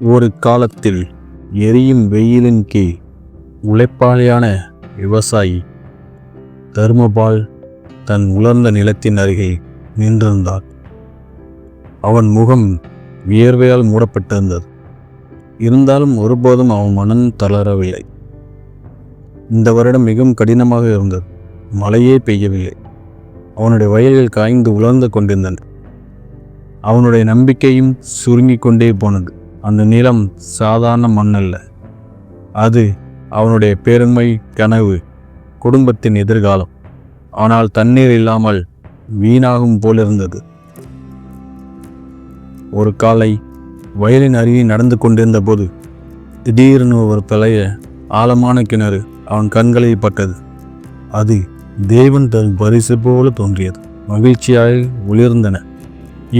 ஒரு காலத்தில் எரியும் வெயிலின் கீழ் உழைப்பாளியான விவசாயி தர்மபால் தன் உலர்ந்த நிலத்தின் அருகே நின்றிருந்தான் அவன் முகம் வியர்வையால் மூடப்பட்டிருந்தது. இருந்தாலும் ஒருபோதும் அவன் மனம் தளரவில்லை. இந்த வருடம் மிகவும் கடினமாக இருந்தது. மழையே பெய்யவில்லை. அவனுடைய வயல்கள் காய்ந்து உலர்ந்து கொண்டிருந்தன. அவனுடைய நம்பிக்கையும் சுருங்கிக் கொண்டே போனது. அந்த நிலம் சாதாரண மண்ணல்ல. அது அவனுடைய பெருமை கனவு குடும்பத்தின் எதிர்காலம். ஆனால் தண்ணீர் இல்லாமல் வீணாகும் போலிருந்தது. ஒரு காலை வயலின் அருகே நடந்து கொண்டிருந்த போது திடீர்னு ஒரு பழைய ஆழமான கிணறு அவன் கண்களில் பட்டது. அது தேவன் தன் பரிசு போல தோன்றியது. மகிழ்ச்சியாக ஒளிர்ந்தன.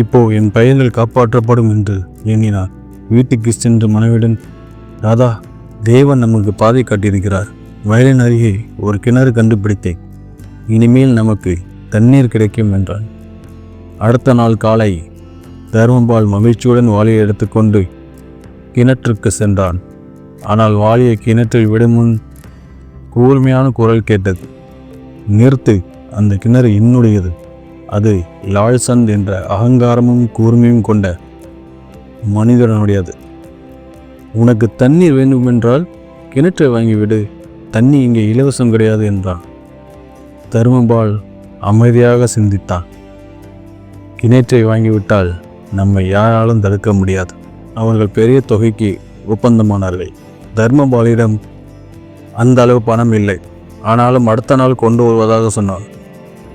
இப்போ என் பயிர்கள் காப்பாற்றப்படும் என்று எண்ணினார் வீட்டுக்கு சென்று மனைவிடன் ராதா தேவன் நமக்கு பாதை காட்டியிருக்கிறார். வயலின் அருகே ஒரு கிணறு கண்டுபிடித்தேன். இனிமேல் நமக்கு தண்ணீர் கிடைக்கும் என்றான். அடுத்த நாள் காலை தர்மபால் மகிழ்ச்சியுடன் வாளியை எடுத்துக்கொண்டு கிணற்றுக்கு சென்றான். ஆனால் வாளியை கிணற்றில் விடும் முன் கூர்மையான குரல் கேட்டது. நிறுத்து அந்த கிணறு என்னுடையது. அது லால்சந்த் என்ற அகங்காரமும் கூர்மையும் கொண்ட மனிதனுடையது உனக்கு தண்ணீர் வேண்டுமென்றால் கிணற்றை வாங்கிவிடு தண்ணி இங்கே இலவசம் கிடையாது என்றான். தருமபால் அமைதியாக சிந்தித்தான். கிணற்றை வாங்கிவிட்டால் நம்மை யாராலும் தடுக்க முடியாது. அவர்கள் பெரிய தொகைக்கு ஒப்பந்தமானார்கள். தர்மபாலிடம் அந்த அளவு பணம் இல்லை. ஆனாலும் அடுத்த நாள் கொண்டு வருவதாக சொன்னான்.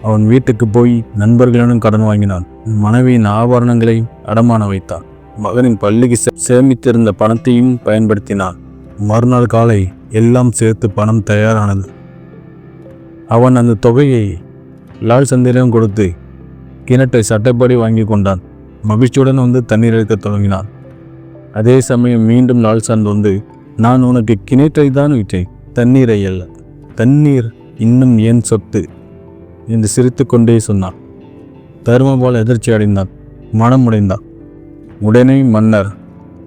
அவன் வீட்டுக்கு போய் நண்பர்களிடம் கடன் வாங்கினான். மனைவியின் ஆபரணங்களை அடமான வைத்தான். மகனின் பள்ளிக்கு சே- சேமித்திருந்த பணத்தையும் பயன்படுத்தினான் மறுநாள் காலை எல்லாம் சேர்த்து பணம் தயாரானது. அவன் அந்த தொகையை லால் சந்திரம் கொடுத்து கிணற்றை சட்டப்படி வாங்கி கொண்டான். மகிழ்ச்சியுடன் வந்து தண்ணீர் எடுக்கத் தொடங்கினான். அதே சமயம் மீண்டும் லால் சந்த் வந்து நான் உனக்கு கிணற்றை தான் விட்டேன் தண்ணீரை அல்ல. தண்ணீர் இன்னும் ஏன் சொத்து? என்று சிரித்துக்கொண்டே சொன்னான். தருமபால் எதிர்ச்சி அடைந்தான் மனம் உடைந்தான் உடனே மன்னர்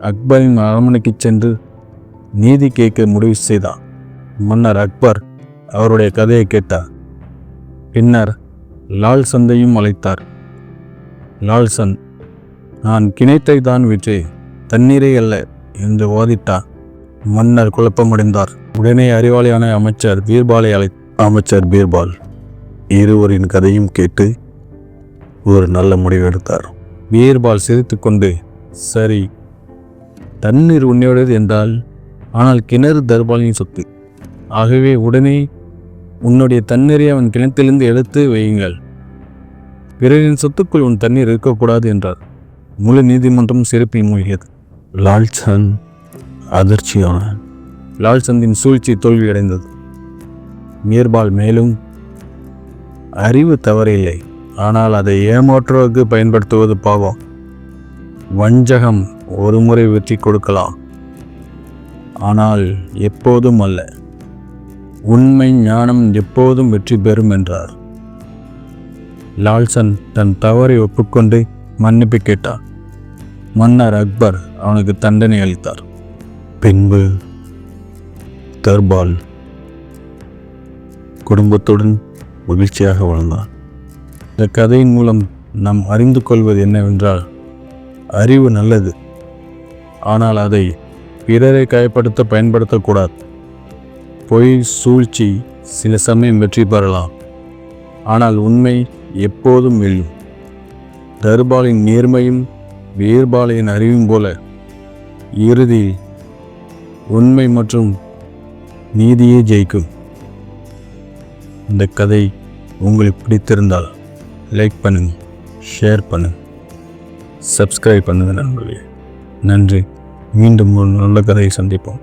அக்பரின் அரண்மனைக்கு சென்று நீதி கேட்க முடிவு செய்தார். மன்னர் அக்பர் அவருடைய கதையை கேட்டார். பின்னர் லால் சந்தையும் அழைத்தார். லால் சந்த் நான் கிணத்தை தான் விற்று தண்ணீரை அல்ல என்று வாதிட்டார். மன்னர் குழப்பமடைந்தார். உடனே அறிவாளியான அமைச்சர் பீர்பாலை அழை அமைச்சர் பீர்பால் இருவரின் கதையும் கேட்டு ஒரு நல்ல முடிவு எடுத்தார். பீர்பால் சிரித்துக்கொண்டு சரி தண்ணீர் உன்னையுடையது என்றால் ஆனால் கிணறு தர்பாலின் சொத்து. ஆகவே உடனே உன்னுடைய தண்ணீரை அவன் கிணத்திலிருந்து எடுத்து வையுங்கள். பிறரின் சொத்துக்குள் உன் தண்ணீர் இருக்கக்கூடாது என்றார். முழு நீதிமன்றம் சிறப்பில் மூழ்கியது. லால்சந்த் அதிர்ச்சியான லால்சந்தின் சூழ்ச்சி தோல்வியடைந்தது. மீர்பால் மேலும் அறிவு தவறில்லை. ஆனால் அதை ஏமாற்றுவதற்கு பயன்படுத்துவது பாவம். வஞ்சகம் ஒரு முறை வெற்றி கொடுக்கலாம். ஆனால் எப்போதும் அல்ல. உண்மை ஞானம் எப்போதும் வெற்றி பெறும் என்றார். லால்சன் தன் தவறை ஒப்புக்கொண்டு மன்னிப்பு கேட்டார். மன்னர் அக்பர் அவனுக்கு தண்டனை அளித்தார். பின்பு தர்பால் குடும்பத்துடன் மகிழ்ச்சியாக வாழ்ந்தான் இந்த கதையின் மூலம் நாம் அறிந்து கொள்வது என்னவென்றால் அறிவு நல்லது. ஆனால் அதை பிறரை காயப்படுத்த பயன்படுத்தக்கூடாது. பொய் சூழ்ச்சி சில சமயம் வெற்றி பெறலாம். ஆனால் உண்மை எப்போதும் வெல்லும் தர்பாலின் நேர்மையும் வேர்பாலையின் அறிவும் போல இறுதியில் உண்மை மற்றும் நீதியே ஜெயிக்கும். இந்த கதை உங்களுக்கு பிடித்திருந்தால் லைக் பண்ணுங்கள் ஷேர் பண்ணுங்கள் சப்ஸ்கிரைப் பண்ணுங்கள் நண்பர்களே. நன்றி. மீண்டும் ஒரு நல்ல கதையை சந்திப்போம்.